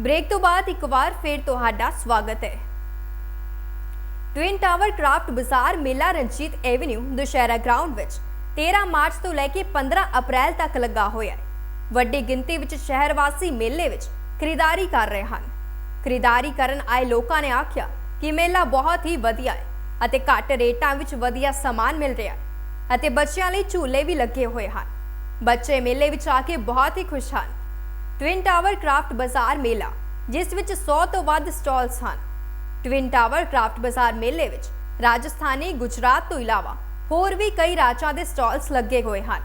Break ਤੋਂ ਬਾਅਦ ਇੱਕ ਵਾਰ ਫੇਰ ਤੁਹਾਡਾ ਸਵਾਗਤ ਹੈ। ਟਵਿਨ ਟਾਵਰ ਕ੍ਰਾਫਟ ਬਾਜ਼ਾਰ ਮੇਲਾ ਰਣਜੀਤ ਐਵਨਿਊ ਦੁਸ਼ਹਿਰਾ ਗਰਾਊਂਡ ਵਿੱਚ 13 ਮਾਰਚ ਤੋਂ ਲੈ ਕੇ 15 ਅਪ੍ਰੈਲ ਤੱਕ ਲੱਗਾ ਹੋਇਆ ਹੈ। ਵੱਡੀ ਗਿਣਤੀ ਵਿੱਚ ਸ਼ਹਿਰ ਵਾਸੀ ਮੇਲੇ ਵਿੱਚ ਖਰੀਦਦਾਰੀ ਕਰ ਰਹੇ ਹਨ। ਖਰੀਦਦਾਰੀ ਕਰਨ ਆਏ ਲੋਕਾਂ ਨੇ ਆਖਿਆ ਕਿ ਮੇਲਾ ਬਹੁਤ ਹੀ ਵਧੀਆ ਹੈ ਅਤੇ ਘੱਟ ਰੇਟਾਂ ਵਿੱਚ ਵਧੀਆ ਸਮਾਨ ਮਿਲ ਰਿਹਾ ਹੈ ਅਤੇ ਬੱਚਿਆਂ ਲਈ ਝੂਲੇ ਵੀ ਲੱਗੇ ਹੋਏ ਹਨ। ਬੱਚੇ ਮੇਲੇ ਵਿੱਚ ਆ ਕੇ ਬਹੁਤ ਹੀ ਖੁਸ਼ ਹਨ ਟਵਿਨ ਟਾਵਰ ਕ੍ਰਾਫਟ ਬਾਜ਼ਾਰ ਮੇਲਾ ਜਿਸ ਵਿੱਚ 100 ਤੋਂ ਵੱਧ ਸਟਾਲਸ ਹਨ ਟਵਿਨ ਟਾਵਰ ਕ੍ਰਾਫਟ ਬਾਜ਼ਾਰ ਮੇਲੇ ਵਿੱਚ ਰਾਜਸਥਾਨੀ ਗੁਜਰਾਤ ਤੋਂ ਇਲਾਵਾ ਹੋਰ ਵੀ ਕਈ ਰਾਜਾਂ ਦੇ ਸਟਾਲਸ ਲੱਗੇ ਹੋਏ ਹਨ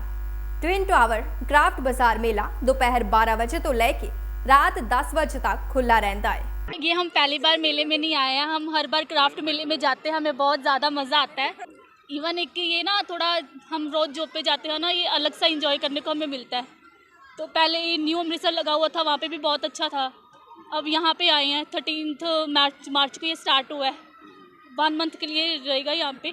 ਟਵਿਨ ਟਾਵਰ ਕ੍ਰਾਫਟ ਬਾਜ਼ਾਰ ਮੇਲਾ ਦੁਪਹਿਰ 12 ਵਜੇ ਤੋਂ ਲੈ ਕੇ ਰਾਤ 10 ਵਜੇ ਤੱਕ ਖੁੱਲਾ ਰਹਿੰਦਾ ਹੈ ये हम पहली बार मेले में नहीं आए हैं हम हर बार क्राफ्ट मेले में जाते हैं हमें बहुत ज़्यादा मज़ा आता है इवन एक कि ये ना थोड़ा हम रोज़ जॉब पे जाते हैं ना ये अलग सा इंजॉय करने को हमें मिलता है तो पहले न्यू अमृतसर लगा हुआ था, वहाँ पे भी बहुत अच्छा था। अब यहाँ पे आए हैं थर्टीनथ मार्च मार्च को ये स्टार्ट हुआ है। वन मंथ के लिए रहेगा यहाँ पे।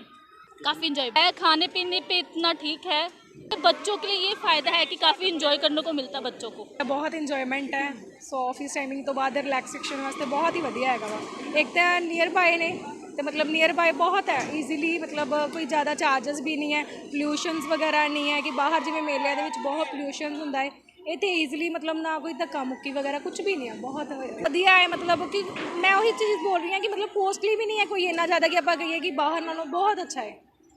काफ़ी इंजॉय है खाने पीने पे इतना ठीक है। तो बच्चों के लिए ये फ़ायदा है कि काफ़ी इन्जॉय करने को मिलता है बच्चों को। बहुत इंजॉयमेंट है। सो ऑफ़िस टाइमिंग तो बाद रिलैक्सेशन वास्ते बहुत ही वजिया है एक तो नियर बाय ने तो मतलब नियर बाय बहुत है। ईजीली मतलब कोई ज़्यादा ਚਾਰजेस भी नहीं है। पोल्यूशन वगैरह नहीं है कि बाहर जिम्मे मेलिया बहुत पोल्यूशन होंगे ਇੱਥੇ ਈਜ਼ੀਲੀ ਮਤਲਬ ਨਾ ਕੋਈ ਧੱਕਾ ਮੁੱਕੀ ਵਗੈਰਾ ਕੁਝ ਵੀ ਨਹੀਂ ਹੈ ਬਹੁਤ ਵਧੀਆ ਹੈ, ਮਤਲਬ ਕਿ ਮੈਂ ਉਹੀ ਚੀਜ਼ ਬੋਲ ਰਹੀ ਹਾਂ ਕਿ ਮਤਲਬ ਕੋਸਟਲੀ ਵੀ ਨਹੀਂ ਹੈ ਕੋਈ ਇੰਨਾ ਜ਼ਿਆਦਾ ਕਿ ਆਪਾਂ ਕਹੀਏ ਕਿ ਬਾਹਰ ਨਾਲੋਂ ਬਹੁਤ ਅੱਛਾ ਹੈ।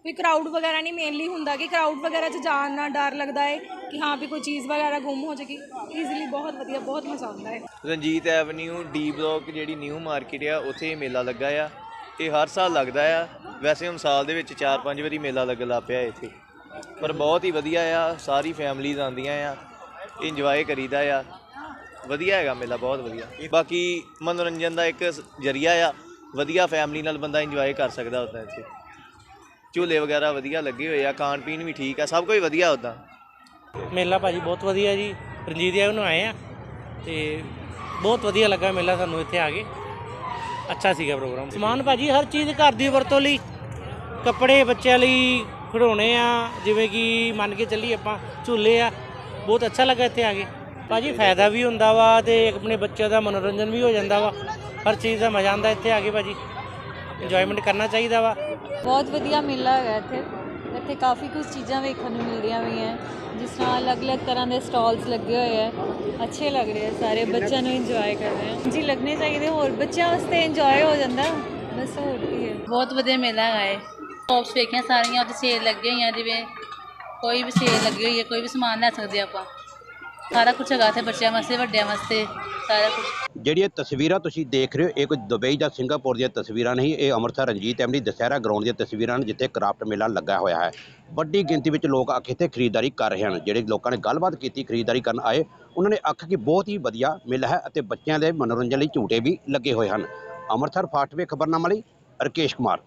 ਕੋਈ ਕਰਾਊਡ ਵਗੈਰਾ ਨਹੀਂ ਮੇਨਲੀ ਹੁੰਦਾ ਕਿ ਕਰਾਊਡ ਵਗੈਰਾ 'ਚ ਜਾਣ ਨਾਲ ਡਰ ਲੱਗਦਾ ਹੈ ਕਿ ਹਾਂ ਵੀ ਕੋਈ ਚੀਜ਼ ਵਗੈਰਾ ਗੁੰਮ ਹੋ ਜਾਏਗੀ। ਈਜ਼ੀਲੀ ਬਹੁਤ ਵਧੀਆ, ਬਹੁਤ ਮਜ਼ਾ ਆਉਂਦਾ ਹੈ। ਰਣਜੀਤ ਐਵਨਿਊ ਡੀ ਬਲੋਕ ਜਿਹੜੀ ਨਿਊ ਮਾਰਕੀਟ ਆ, ਉੱਥੇ ਇਹ ਮੇਲਾ ਲੱਗਾ ਆ ਇਹ ਹਰ ਸਾਲ ਲੱਗਦਾ ਆ। ਵੈਸੇ ਹੁਣ ਸਾਲ ਦੇ ਵਿੱਚ 4-5 ਵਾਰੀ ਮੇਲਾ ਲੱਗਣ ਲੱਗ ਪਿਆ ਇੱਥੇ। ਪਰ ਬਹੁਤ ਹੀ ਵਧੀਆ ਆ, ਸਾਰੀ ਫੈਮਲੀਜ਼ ਆਉਂਦੀਆਂ ਆ। ਇੰਜੋਏ ਕਰੀਦਾ ਆ। ਵਧੀਆ ਹੈਗਾ ਮੇਲਾ, ਬਹੁਤ ਵਧੀਆ। ਬਾਕੀ ਮਨੋਰੰਜਨ ਦਾ ਇੱਕ ਸ- ਜਰੀਆ ਆ। ਵਧੀਆ ਫੈਮਿਲੀ ਨਾਲ ਬੰਦਾ ਇੰਜੋਏ ਕਰ ਸਕਦਾ ਉੱਦਾਂ ਇੱਥੇ। ਝੂਲੇ ਵਗੈਰਾ ਵਧੀਆ ਲੱਗੇ ਹੋਏ ਆ, ਖਾਣ ਪੀਣ ਵੀ ਠੀਕ ਆ, ਸਭ ਕੁਝ ਵਧੀਆ ਉੱਦਾਂ। ਮੇਲਾ ਭਾਜੀ ਬਹੁਤ ਵਧੀਆ ਜੀ। ਰਣਜੀਤ ਸਾਹਿਬ ਨੂੰ ਆਏ ਆ ਤੇ ਬਹੁਤ ਵਧੀਆ ਲੱਗਾ ਮੇਲਾ ਸਾਨੂੰ ਇੱਥੇ ਆ ਕੇ। ਅੱਛਾ ਸੀਗਾ ਪ੍ਰੋਗਰਾਮ। ਸਮਾਨ ਭਾਜੀ ਹਰ ਚੀਜ਼ ਘਰ ਦੀ ਵਰਤੋਂ ਲਈ। ਕੱਪੜੇ ਬੱਚਿਆਂ ਲਈ ਖਿਡੌਣੇ ਆ, ਜਿਵੇਂ ਕਿ ਮੰਨ ਕੇ ਚੱਲੀ ਆਪਾਂ ਝੂਲੇ ਆ ਬਹੁਤ ਅੱਛਾ ਲੱਗਾ ਇੱਥੇ ਆ ਕੇ। ਭਾਜੀ ਫਾਇਦਾ ਵੀ ਹੁੰਦਾ ਵਾ ਤੇ ਆਪਣੇ ਬੱਚਿਆਂ ਦਾ ਮਨੋਰੰਜਨ ਵੀ ਹੋ ਜਾਂਦਾ ਵਾ। ਹਰ ਚੀਜ਼ ਦਾ ਮਜ਼ਾ ਆਉਂਦਾ ਇੱਥੇ ਆ ਕੇ ਭਾਜੀ। ਇੰਜੋਇਮੈਂਟ ਕਰਨਾ ਚਾਹੀਦਾ ਵਾ। ਬਹੁਤ ਵਧੀਆ ਮੇਲਾ ਹੈਗਾ ਇੱਥੇ। ਇੱਥੇ ਕਾਫੀ ਕੁਝ ਚੀਜ਼ਾਂ ਵੇਖਣ ਨੂੰ ਮਿਲਦੀਆਂ ਪਈਆਂ ਜਿਸ ਤਰ੍ਹਾਂ ਅਲੱਗ-ਅਲੱਗ ਤਰ੍ਹਾਂ ਦੇ ਸਟਾਲਸ ਲੱਗੇ ਹੋਏ ਹੈ ਅੱਛੇ ਲੱਗ ਰਹੇ ਆ ਸਾਰੇ ਬੱਚਿਆਂ ਨੂੰ ਇੰਜੋਏ ਕਰ ਰਹੇ ਆ ਜੀ ਲੱਗਣੇ ਚਾਹੀਦੇ ਹੋਰ। ਬੱਚਿਆਂ ਵਾਸਤੇ ਇੰਜੋਏ ਹੋ ਜਾਂਦਾ। ਬਸ ਹੋਰ ਕੀ ਹੈ ਬਹੁਤ ਵਧੀਆ ਮੇਲਾ ਹੈਗਾ ਏ। ਸ਼ੌਪਸ ਵੇਖੀਆਂ ਸਾਰੀਆਂ ਉੱਥੇ ਸੇਲ ਲੱਗੇ ਹੋਈਆਂ ਜਿਵੇਂ ਕੋਈ ਵੀ ਸੇਲ ਲੱਗੀ ਹੋਈ ਹੈ, ਕੋਈ ਵੀ ਸਮਾਨ ਲੈ ਸਕਦੇ ਆਪਾਂ। ਸਾਰਾ ਕੁਝ ਹੈਗਾ ਇੱਥੇ ਬੱਚਿਆਂ ਵਾਸਤੇ, ਵੱਡਿਆਂ ਵਾਸਤੇ, ਸਾਰਾ ਕੁਝ ਜਿਹੜੀਆਂ ਤਸਵੀਰਾਂ ਤੁਸੀਂ ਦੇਖ ਰਹੇ ਹੋ, ਇਹ ਕੋਈ ਦੁਬਈ ਜਾਂ ਸਿੰਗਾਪੁਰ ਦੀਆਂ ਤਸਵੀਰਾਂ ਨਹੀਂ, ਇਹ ਅੰਮ੍ਰਿਤਸਰ ਰਣਜੀਤ ਐਮਡੀ ਦੁਸਹਿਰਾ ਗਰਾਊਂਡ ਦੀਆਂ ਤਸਵੀਰਾਂ ਹਨ ਜਿੱਥੇ ਕਰਾਫਟ ਮੇਲਾ ਲੱਗਾ ਹੋਇਆ ਹੈ। ਵੱਡੀ ਗਿਣਤੀ ਵਿੱਚ ਲੋਕ ਆ ਕੇ ਇੱਥੇ ਖਰੀਦਦਾਰੀ ਕਰ ਰਹੇ ਹਨ। ਜਿਹੜੇ ਲੋਕਾਂ ਨੇ ਗੱਲਬਾਤ ਕੀਤੀ, ਖਰੀਦਦਾਰੀ ਕਰਨ ਆਏ, ਉਹਨਾਂ ਨੇ ਆਖਿਆ ਕਿ ਬਹੁਤ ਹੀ ਵਧੀਆ ਮੇਲਾ ਹੈ ਅਤੇ ਬੱਚਿਆਂ ਦੇ ਮਨੋਰੰਜਨ ਲਈ ਝੂਟੇ ਵੀ ਲੱਗੇ ਹੋਏ ਹਨ। ਅੰਮ੍ਰਿਤਸਰ ਫਾਸਟਵੇ ਖਬਰਨਾਮਾ ਲਈ ਰਕੇਸ਼ ਕੁਮਾਰ।